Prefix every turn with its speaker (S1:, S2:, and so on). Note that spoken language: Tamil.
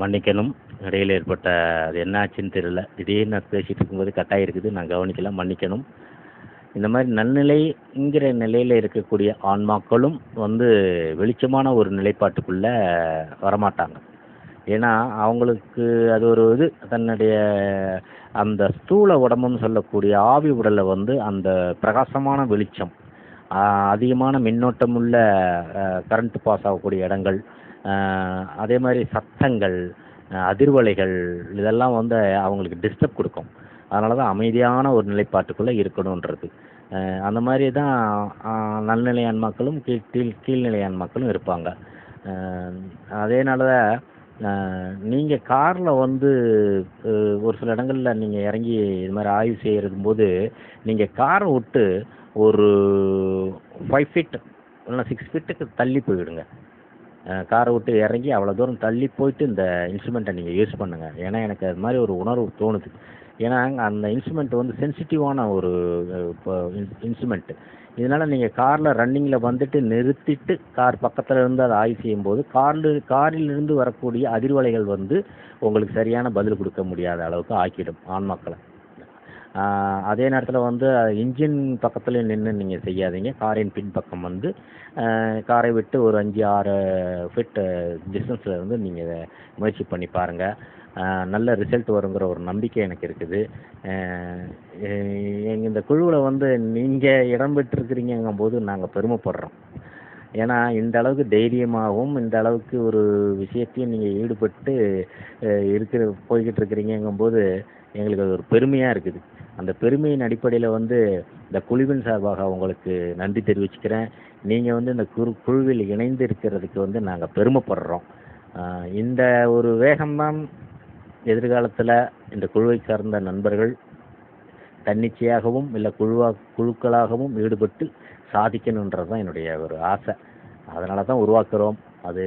S1: மன்னிக்கணும். இடையில் ஏற்பட்ட அது என்ன ஆச்சுன்னு தெரியல. திடீர்னு நான் பேசிகிட்டு இருக்கும்போது கட்டாயம் இருக்குது. நான் கவனிக்கல. மன்னிக்கணும். இந்த மாதிரி நன்னிலைங்கிற நிலையில் இருக்கக்கூடிய ஆன்மாக்களும் வந்து வெளிச்சமான ஒரு நிலைப்பாட்டுக்குள்ளே வரமாட்டாங்க. ஏன்னா அவங்களுக்கு அது ஒரு இது. தன்னுடைய அந்த ஸ்தூல உடம்புன்னு சொல்லக்கூடிய ஆவி உடலை வந்து அந்த பிரகாசமான வெளிச்சம் அதிகமான மின்னோட்டமுள்ள கரண்ட் பாஸ் ஆகக்கூடிய இடங்கள் அதே மாதிரி சத்தங்கள் அதிர்வலைகள் இதெல்லாம் வந்து அவங்களுக்கு டிஸ்டர்ப் கொடுக்கும். அதனால தான் அமைதியான ஒரு நிலைப்பாட்டுக்குள்ளே இருக்கணுன்றது அந்த மாதிரி தான் நல்நிலையான் மக்களும் கீழ் கீழ் கீழ்நிலையான் மக்களும் இருப்பாங்க. அதேனால நீங்கள் காரில் வந்து ஒரு சில இடங்களில் நீங்கள் இறங்கி இது மாதிரி ஆய்வு செய்கிறது போது நீங்கள் காரை விட்டு ஒரு ஃபைவ் ஃபீட் இல்லைன்னா சிக்ஸ் ஃபீட்டுக்கு தள்ளி போயிடுங்க. காரை விட்டு இறங்கி அவ்வளோ தூரம் தள்ளி போயிட்டு இந்த இன்ஸ்ட்ருமெண்ட்டை நீங்கள் யூஸ் பண்ணுங்கள் ஏன்னா எனக்கு அது மாதிரி ஒரு உணர்வு தோணுது. ஏன்னா அந்த இன்ஸ்ட்ருமெண்ட் வந்து சென்சிட்டிவான ஒரு இன்ஸ்ட்ருமெண்ட்டு இதனால் நீங்கள் காரில் ரன்னிங்கில் வந்துட்டு நிறுத்திட்டு கார் பக்கத்தில் இருந்து அதை ஆய்வு செய்யும்போது காரில் காரிலிருந்து வரக்கூடிய அதிர்வலைகள் வந்து உங்களுக்கு சரியான பதில் கொடுக்க முடியாத அளவுக்கு ஆக்கிடும் ஆண் மக்களை. அதே நேரத்தில் வந்து இன்ஜின் பக்கத்தில் நின்று நீங்கள் செய்யாதீங்க. காரின் பின்பக்கம் வந்து காரை விட்டு ஒரு அஞ்சு ஆறு ஃபிட் டிஸ்டன்ஸில் இருந்து நீங்கள் முயற்சி பண்ணி பாருங்கள் நல்ல ரிசல்ட் வருங்கிற ஒரு நம்பிக்கை எனக்கு இருக்குது. எங்கள் இந்த குழுவில் வந்து நீங்கள் இடம் பெற்றிருக்கிறீங்கங்கும் போது நாங்கள் பெருமைப்படுறோம். ஏன்னா இந்த அளவுக்கு தைரியமாகவும் இந்த அளவுக்கு ஒரு விஷயத்தையும் நீங்கள் ஈடுபட்டு இருக்கிற போய்கிட்டு இருக்கிறீங்கங்கும்போது எங்களுக்கு அது ஒரு பெருமையாக இருக்குது. அந்த பெருமையின் அடிப்படையில் வந்து இந்த குழுவின் சார்பாக உங்களுக்கு நன்றி தெரிவிச்சுக்கிறேன். நீங்கள் வந்து இந்த குழு குழுவில் இணைந்து இருக்கிறதுக்கு வந்து நாங்கள் பெருமைப்படுறோம். இந்த ஒரு வேகம்தான் எதிர்காலத்தில் இந்த குழுவை சார்ந்த நண்பர்கள் தன்னிச்சையாகவும் இல்லை குழுவா குழுக்களாகவும் ஈடுபட்டு சாதிக்கணுன்றது தான் என்னுடைய ஒரு ஆசை. அதனால தான் உருவாக்குறோம். அது